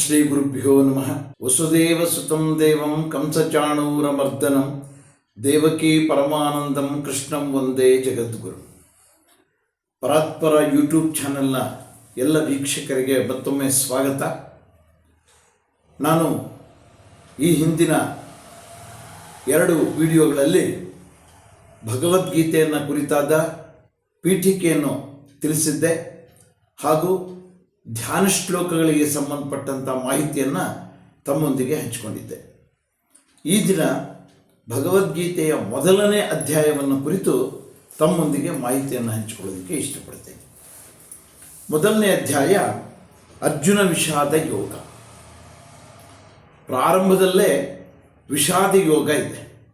ಶ್ರೀ ಗುರುಭ್ಯೋ ನಮಃ. ವಸುದೇವ ಸುತಂ ದೇವಂ ಕಂಸಚಾಣೂರಮರ್ದನಂ. ದೇವಕಿ ಪರಮಾನಂದಂ ಕೃಷ್ಣಂ ಒಂದೇ ಜಗದ್ಗುರು. ಪರಾತ್ಪರ ಯೂಟ್ಯೂಬ್ ಚಾನೆಲ್ನ ಎಲ್ಲ ವೀಕ್ಷಕರಿಗೆ ಮತ್ತೊಮ್ಮೆ ಸ್ವಾಗತ. ನಾನು ಈ ಹಿಂದಿನ ಎರಡು ವಿಡಿಯೋಗಳಲ್ಲಿ ಭಗವದ್ಗೀತೆಯನ್ನು ಕುರಿತಾದ ಪೀಠಿಕೆಯನ್ನು ತಿಳಿಸಿದ್ದೆ. ಹಾಗೂ ಧ್ಯಾನ ಶ್ಲೋಕಗಳಿಗೆ ಸಂಬಂಧಪಟ್ಟಂಥ ಮಾಹಿತಿಯನ್ನು ತಮ್ಮೊಂದಿಗೆ ಹಂಚಿಕೊಂಡಿದ್ದೆ. ಈ ದಿನ ಭಗವದ್ಗೀತೆಯ ಮೊದಲನೇ ಅಧ್ಯಾಯವನ್ನು ಕುರಿತು ತಮ್ಮೊಂದಿಗೆ ಮಾಹಿತಿಯನ್ನು ಹಂಚಿಕೊಳ್ಳೋದಕ್ಕೆ ಇಷ್ಟಪಡ್ತೇನೆ. ಮೊದಲನೇ ಅಧ್ಯಾಯ ಅರ್ಜುನ ವಿಷಾದ ಯೋಗ. ಪ್ರಾರಂಭದಲ್ಲೇ ವಿಷಾದ ಯೋಗ ಇದೆ.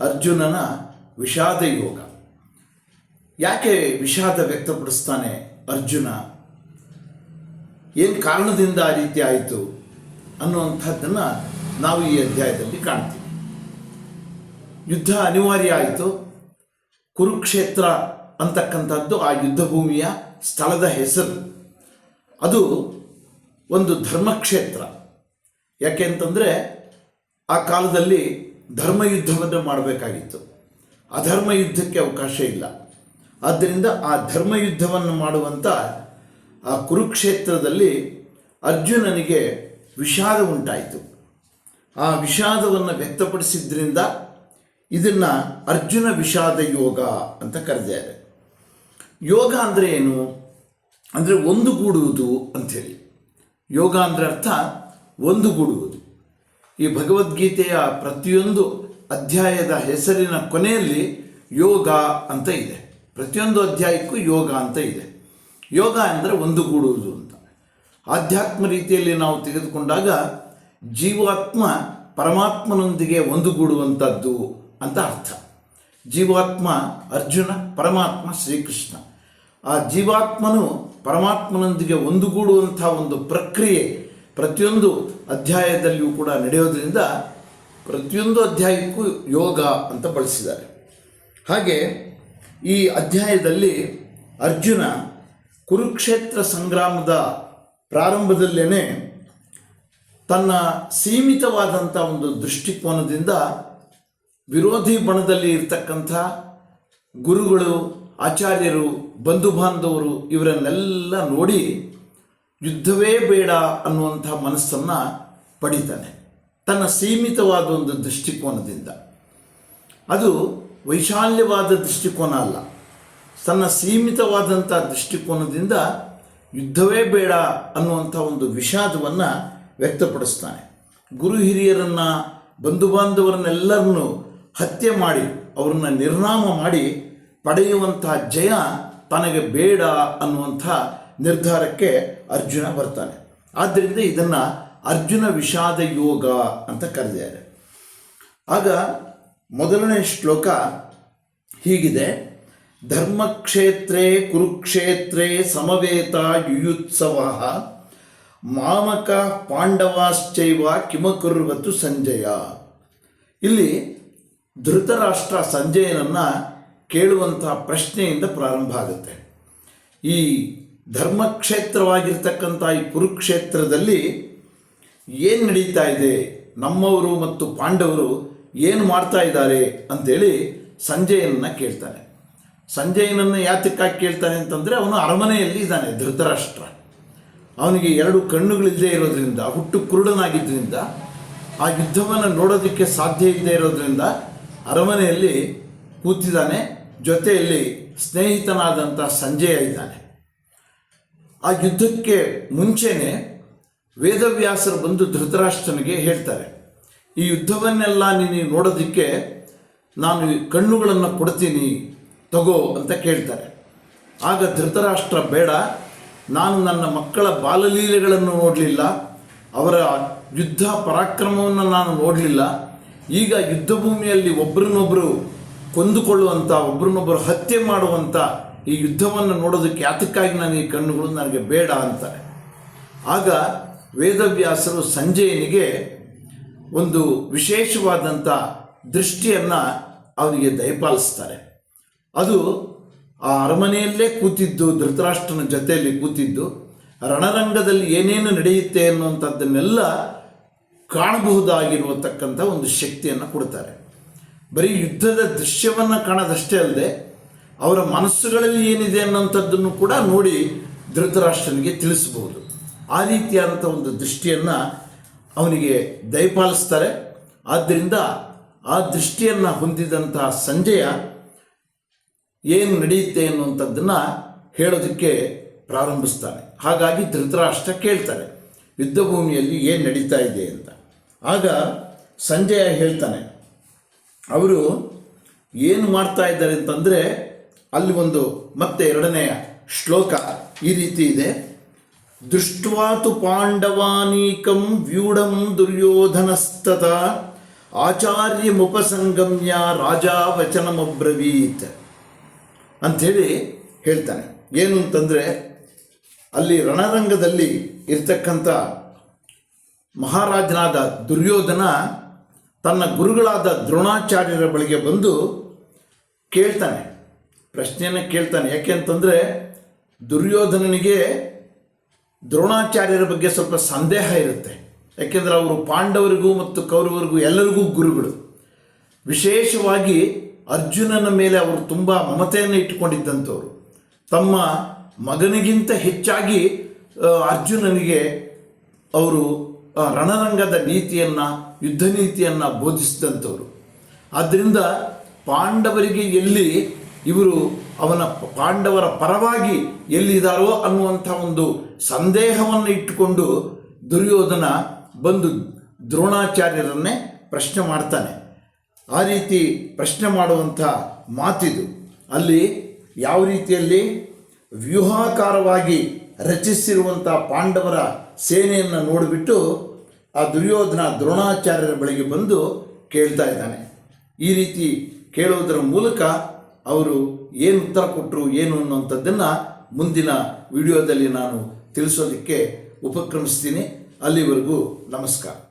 ಅರ್ಜುನನ ವಿಷಾದ ಯೋಗ. ಯಾಕೆ ವಿಷಾದ ವ್ಯಕ್ತಪಡಿಸ್ತಾನೆ ಅರ್ಜುನ? ಏನು ಕಾರಣದಿಂದ ಆ ರೀತಿ ಆಯಿತು ಅನ್ನುವಂಥದ್ದನ್ನು ನಾವು ಈ ಅಧ್ಯಾಯದಲ್ಲಿ ಕಾಣ್ತೀವಿ. ಯುದ್ಧ ಅನಿವಾರ್ಯ ಆಯಿತು. ಕುರುಕ್ಷೇತ್ರ ಅಂತಕ್ಕಂಥದ್ದು ಆ ಯುದ್ಧ ಭೂಮಿಯ ಸ್ಥಳದ ಹೆಸರು. ಅದು ಒಂದು ಧರ್ಮಕ್ಷೇತ್ರ. ಯಾಕೆ ಅಂತಂದರೆ ಆ ಕಾಲದಲ್ಲಿ ಧರ್ಮ ಯುದ್ಧವನ್ನು ಮಾಡಬೇಕಾಗಿತ್ತು. ಅಧರ್ಮ ಯುದ್ಧಕ್ಕೆ ಅವಕಾಶ ಇಲ್ಲ. ಆದ್ದರಿಂದ ಆ ಧರ್ಮ ಯುದ್ಧವನ್ನು ಮಾಡುವಂಥ ಆ ಕುರುಕ್ಷೇತ್ರದಲ್ಲಿ ಅರ್ಜುನನಿಗೆ ವಿಷಾದ ಉಂಟಾಯಿತು. ಆ ವಿಷಾದವನ್ನು ವ್ಯಕ್ತಪಡಿಸಿದ್ರಿಂದ ಇದನ್ನು ಅರ್ಜುನ ವಿಷಾದ ಯೋಗ ಅಂತ ಕರೆದಿದ್ದಾರೆ. ಯೋಗ ಅಂದರೆ ಏನು? ಅಂದರೆ ಒಂದುಗೂಡುವುದು ಅಂಥೇಳಿ. ಯೋಗ ಅಂದರೆ ಅರ್ಥ ಒಂದುಗೂಡುವುದು ಈ ಭಗವದ್ಗೀತೆಯ ಪ್ರತಿಯೊಂದು ಅಧ್ಯಾಯದ ಹೆಸರಿನ ಕೊನೆಯಲ್ಲಿ ಯೋಗ ಅಂತ ಇದೆ. ಪ್ರತಿಯೊಂದು ಅಧ್ಯಾಯಕ್ಕೂ ಯೋಗ ಅಂತ ಇದೆ. ಯೋಗ ಅಂದರೆ ಒಂದುಗೂಡುವುದು ಅಂತ. ಆಧ್ಯಾತ್ಮ ರೀತಿಯಲ್ಲಿ ನಾವು ತೆಗೆದುಕೊಂಡಾಗ ಜೀವಾತ್ಮ ಪರಮಾತ್ಮನೊಂದಿಗೆ ಒಂದುಗೂಡುವಂಥದ್ದು ಅಂತ ಅರ್ಥ. ಜೀವಾತ್ಮ ಅರ್ಜುನ, ಪರಮಾತ್ಮ ಶ್ರೀಕೃಷ್ಣ. ಆ ಜೀವಾತ್ಮನು ಪರಮಾತ್ಮನೊಂದಿಗೆ ಒಂದುಗೂಡುವಂಥ ಒಂದು ಪ್ರಕ್ರಿಯೆ ಪ್ರತಿಯೊಂದು ಅಧ್ಯಾಯದಲ್ಲಿಯೂ ಕೂಡ ನಡೆಯೋದ್ರಿಂದ ಪ್ರತಿಯೊಂದು ಅಧ್ಯಾಯಕ್ಕೂ ಯೋಗ ಅಂತ ಬಳಸಿದ್ದಾರೆ. ಹಾಗೆ ಈ ಅಧ್ಯಾಯದಲ್ಲಿ ಅರ್ಜುನ ಕುರುಕ್ಷೇತ್ರ ಸಂಗ್ರಾಮದ ಪ್ರಾರಂಭದಲ್ಲೇ ತನ್ನ ಸೀಮಿತವಾದಂಥ ಒಂದು ದೃಷ್ಟಿಕೋನದಿಂದ ವಿರೋಧಿ ಬಣದಲ್ಲಿ ಇರ್ತಕ್ಕಂಥ ಗುರುಗಳು, ಆಚಾರ್ಯರು, ಬಂಧು ಬಾಂಧವರು ಇವರನ್ನೆಲ್ಲ ನೋಡಿ ಯುದ್ಧವೇ ಬೇಡ ಅನ್ನುವಂಥ ಮನಸ್ಸನ್ನು ಪಡಿತಾನೆ. ತನ್ನ ಸೀಮಿತವಾದ ಒಂದು ದೃಷ್ಟಿಕೋನದಿಂದ. ಅದು ವೈಶಾಲ್ಯವಾದ ದೃಷ್ಟಿಕೋನ ಅಲ್ಲ. ತನ್ನ ಸೀಮಿತವಾದಂಥ ದೃಷ್ಟಿಕೋನದಿಂದ ಯುದ್ಧವೇ ಬೇಡ ಅನ್ನುವಂಥ ಒಂದು ವಿಷಾದವನ್ನು ವ್ಯಕ್ತಪಡಿಸ್ತಾನೆ. ಗುರು ಹಿರಿಯರನ್ನು ಬಂಧು ಬಾಂಧವರನ್ನೆಲ್ಲರನ್ನೂ ಹತ್ಯೆ ಮಾಡಿ, ಅವರನ್ನು ನಿರ್ನಾಮ ಮಾಡಿ ಪಡೆಯುವಂಥ ಜಯ ತನಗೆ ಬೇಡ ಅನ್ನುವಂಥ ನಿರ್ಧಾರಕ್ಕೆ ಅರ್ಜುನ ಬರ್ತಾನೆ. ಆದ್ದರಿಂದ ಇದನ್ನು ಅರ್ಜುನ ವಿಷಾದ ಯೋಗ ಅಂತ ಕರೆದಿದ್ದಾರೆ. ಆಗ ಮೊದಲನೇ ಶ್ಲೋಕ ಹೀಗಿದೆ. ಧರ್ಮಕ್ಷೇತ್ರೇ, ಕುರುಕ್ಷೇತ್ರೇ ಸಮವೇತ ಯುಯುತ್ಸವ. ಮಾಮಕ ಪಾಂಡವಾಶ್ಚೈವ ಕಿಮಕುರ್ವತು ಸಂಜಯ. ಇಲ್ಲಿ ಧೃತರಾಷ್ಟ್ರ ಸಂಜಯನನ್ನು ಕೇಳುವಂತಹ ಪ್ರಶ್ನೆಯಿಂದ ಪ್ರಾರಂಭ ಆಗುತ್ತೆ. ಈ ಧರ್ಮಕ್ಷೇತ್ರವಾಗಿರ್ತಕ್ಕಂಥ ಈ ಕುರುಕ್ಷೇತ್ರದಲ್ಲಿ ಏನು ನಡೀತಾ ಇದೆ? ನಮ್ಮವರು ಮತ್ತು ಪಾಂಡವರು ಏನು ಮಾಡ್ತಾ ಇದ್ದಾರೆ? ಅಂತೇಳಿ ಸಂಜಯನನ್ನು ಕೇಳ್ತಾನೆ. ಸಂಜಯನನ್ನು ಯಾತಕ್ಕಾಗಿ ಕೇಳ್ತಾನೆ ಅಂತಂದರೆ ಅವನು ಅರಮನೆಯಲ್ಲಿ ಇದ್ದಾನೆ, ಧೃತರಾಷ್ಟ್ರ. ಅವನಿಗೆ ಎರಡು ಕಣ್ಣುಗಳಿಲ್ಲದೆ ಇರೋದ್ರಿಂದ ಹುಟ್ಟು ಕುರುಡನಾಗಿದ್ದರಿಂದ ಆ ಯುದ್ಧವನ್ನು ನೋಡೋದಕ್ಕೆ ಸಾಧ್ಯ ಇಲ್ಲದೆ ಇರೋದ್ರಿಂದ ಅರಮನೆಯಲ್ಲಿ ಕೂತಿದ್ದಾನೆ, ಜೊತೆಯಲ್ಲಿ ಸ್ನೇಹಿತನಾದಂಥ ಸಂಜಯ ಇದ್ದಾನೆ. ಆ ಯುದ್ಧಕ್ಕೆ ಮುಂಚೆನೆ ವೇದವ್ಯಾಸರು ಬಂದು ಧೃತರಾಷ್ಟ್ರನಿಗೆ ಹೇಳ್ತಾರೆ, ಈ ಯುದ್ಧವನ್ನೆಲ್ಲ ನೀನು ನೋಡೋದಕ್ಕೆ ನಾನು ಕಣ್ಣುಗಳನ್ನು ಕೊಡ್ತೀನಿ ತಗೋ ಅಂತ ಕೇಳ್ತಾರೆ. ಆಗ ಧೃತರಾಷ್ಟ್ರ ಬೇಡ, ನಾನು ನನ್ನ ಮಕ್ಕಳ ಬಾಲಲೀಲೆಗಳನ್ನು ನೋಡಲಿಲ್ಲ, ಅವರ ಯುದ್ಧ ಪರಾಕ್ರಮವನ್ನು ನಾನು ನೋಡಲಿಲ್ಲ. ಈಗ ಯುದ್ಧ ಭೂಮಿಯಲ್ಲಿ ಒಬ್ಬರನ್ನೊಬ್ಬರು ಕೊಂದುಕೊಳ್ಳುವಂಥ ಒಬ್ರನ್ನೊಬ್ಬರು ಹತ್ಯೆ ಮಾಡುವಂಥ ಈ ಯುದ್ಧವನ್ನು ನೋಡೋದಕ್ಕೆ ಯಾತಕ್ಕಾಗಿ ನಾನು ಈ ಕಣ್ಣುಗಳು ನನಗೆ ಬೇಡ ಅಂತಾರೆ. ಆಗ ವೇದವ್ಯಾಸರು ಸಂಜಯನಿಗೆ ಒಂದು ವಿಶೇಷವಾದಂಥ ದೃಷ್ಟಿಯನ್ನು ಅವರಿಗೆ ದಯಪಾಲಿಸ್ತಾರೆ. ಅದು ಆ ಅರಮನೆಯಲ್ಲೇ ಕೂತಿದ್ದು, ಧೃತರಾಷ್ಟ್ರನ ಜೊತೆಯಲ್ಲಿ ಕೂತಿದ್ದು, ರಣರಂಗದಲ್ಲಿ ಏನೇನು ನಡೆಯುತ್ತೆ ಅನ್ನುವಂಥದ್ದನ್ನೆಲ್ಲ ಕಾಣಬಹುದಾಗಿರುವತಕ್ಕಂಥ ಒಂದು ಶಕ್ತಿಯನ್ನು ಕೊಡ್ತಾರೆ. ಬರೀ ಯುದ್ಧದ ದೃಶ್ಯವನ್ನು ಕಾಣೋದಷ್ಟೇ ಅಲ್ಲದೆ, ಅವರ ಮನಸ್ಸುಗಳಲ್ಲಿ ಏನಿದೆ ಅನ್ನೋಂಥದ್ದನ್ನು ಕೂಡ ನೋಡಿ ಧೃತರಾಷ್ಟ್ರನಿಗೆ ತಿಳಿಸಬಹುದು. ಆ ರೀತಿಯಾದಂಥ ಒಂದು ದೃಷ್ಟಿಯನ್ನು ಅವನಿಗೆ ದಯಪಾಲಿಸ್ತಾರೆ. ಆದ್ದರಿಂದ ಆ ದೃಷ್ಟಿಯನ್ನು ಹೊಂದಿದಂತಹ ಸಂಜಯ ಏನು ನಡೆಯುತ್ತೆ ಅನ್ನುವಂಥದ್ದನ್ನು ಹೇಳೋದಕ್ಕೆ ಪ್ರಾರಂಭಿಸ್ತಾನೆ. ಹಾಗಾಗಿ ಧೃತರಾಷ್ಟ್ರ ಕೇಳ್ತಾರೆ ಯುದ್ಧ ಭೂಮಿಯಲ್ಲಿ ಏನು ನಡೀತಾ ಇದೆ ಅಂತ. ಆಗ ಸಂಜಯ ಹೇಳ್ತಾನೆ, ಅವರು ಏನು ಮಾಡ್ತಾ ಇದ್ದಾರೆ ಅಂತಂದರೆ, ಅಲ್ಲಿ ಒಂದು ಮತ್ತೆ ಎರಡನೆಯ ಶ್ಲೋಕ ಈ ರೀತಿ ಇದೆ. ದೃಷ್ಟ್ವಾತು ಪಾಂಡವಾನೀಕಂ ವ್ಯೂಢಂ ದುರ್ಯೋಧನಸ್ತತ, ಆಚಾರ್ಯಮುಪಸಂಗಮ್ಯ ರಾಜಾ ವಚನಮಬ್ರವೀತ್ ಅಂಥೇಳಿ ಹೇಳ್ತಾನೆ. ಏನು ಅಂತಂದರೆ, ಅಲ್ಲಿ ರಣರಂಗದಲ್ಲಿ ಇರ್ತಕ್ಕಂಥ ಮಹಾರಾಜನಾದ ದುರ್ಯೋಧನ ತನ್ನ ಗುರುಗಳಾದ ದ್ರೋಣಾಚಾರ್ಯರ ಬಳಿಗೆ ಬಂದು ಕೇಳ್ತಾನೆ. ಪ್ರಶ್ನೆಯನ್ನು ಕೇಳ್ತಾನೆ. ಯಾಕೆ ಅಂತಂದರೆ, ದುರ್ಯೋಧನನಿಗೆ ದ್ರೋಣಾಚಾರ್ಯರ ಬಗ್ಗೆ ಸ್ವಲ್ಪ ಸಂದೇಹ ಇರುತ್ತೆ. ಯಾಕೆಂದರೆ ಅವರು ಪಾಂಡವರಿಗೂ ಮತ್ತು ಕೌರವರಿಗೂ ಎಲ್ಲರಿಗೂ ಗುರುಗಳು. ವಿಶೇಷವಾಗಿ ಅರ್ಜುನನ ಮೇಲೆ ಅವರು ತುಂಬ ಮಮತೆಯನ್ನು ಇಟ್ಟುಕೊಂಡಿದ್ದಂಥವ್ರು. ತಮ್ಮ ಮಗನಿಗಿಂತ ಹೆಚ್ಚಾಗಿ ಅರ್ಜುನನಿಗೆ ಅವರು ರಣರಂಗದ ನೀತಿಯನ್ನು, ಯುದ್ಧ ನೀತಿಯನ್ನು ಬೋಧಿಸಿದಂಥವ್ರು. ಆದ್ದರಿಂದ ಪಾಂಡವರಿಗೆ ಎಲ್ಲಿ ಇವರು ಅವನ ಪಾಂಡವರ ಪರವಾಗಿ ಎಲ್ಲಿದ್ದಾರೋ ಅನ್ನುವಂಥ ಒಂದು ಸಂದೇಹವನ್ನು ಇಟ್ಟುಕೊಂಡು ದುರ್ಯೋಧನ ಬಂದು ದ್ರೋಣಾಚಾರ್ಯರನ್ನೇ ಪ್ರಶ್ನೆ ಮಾಡ್ತಾನೆ. ಆ ರೀತಿ ಪ್ರಶ್ನೆ ಮಾಡುವಂಥ ಮಾತಿದು. ಅಲ್ಲಿ ಯಾವ ರೀತಿಯಲ್ಲಿ ವ್ಯೂಹಾಕಾರವಾಗಿ ರಚಿಸಿರುವಂಥ ಪಾಂಡವರ ಸೇನೆಯನ್ನು ನೋಡಿಬಿಟ್ಟು ಆ ದುರ್ಯೋಧನ ದ್ರೋಣಾಚಾರ್ಯರ ಬಳಿಗೆ ಬಂದು ಕೇಳ್ತಾ ಇದ್ದಾನೆ. ಈ ರೀತಿ ಕೇಳುವುದರ ಮೂಲಕ ಅವರು ಏನು ಉತ್ತರ ಕೊಟ್ಟರು ಏನು ಅನ್ನುವಂಥದ್ದನ್ನು ಮುಂದಿನ ವಿಡಿಯೋದಲ್ಲಿ ನಾನು ತಿಳಿಸೋದಕ್ಕೆ ಉಪಕ್ರಮಿಸ್ತೀನಿ. ಅಲ್ಲಿವರೆಗೂ ನಮಸ್ಕಾರ.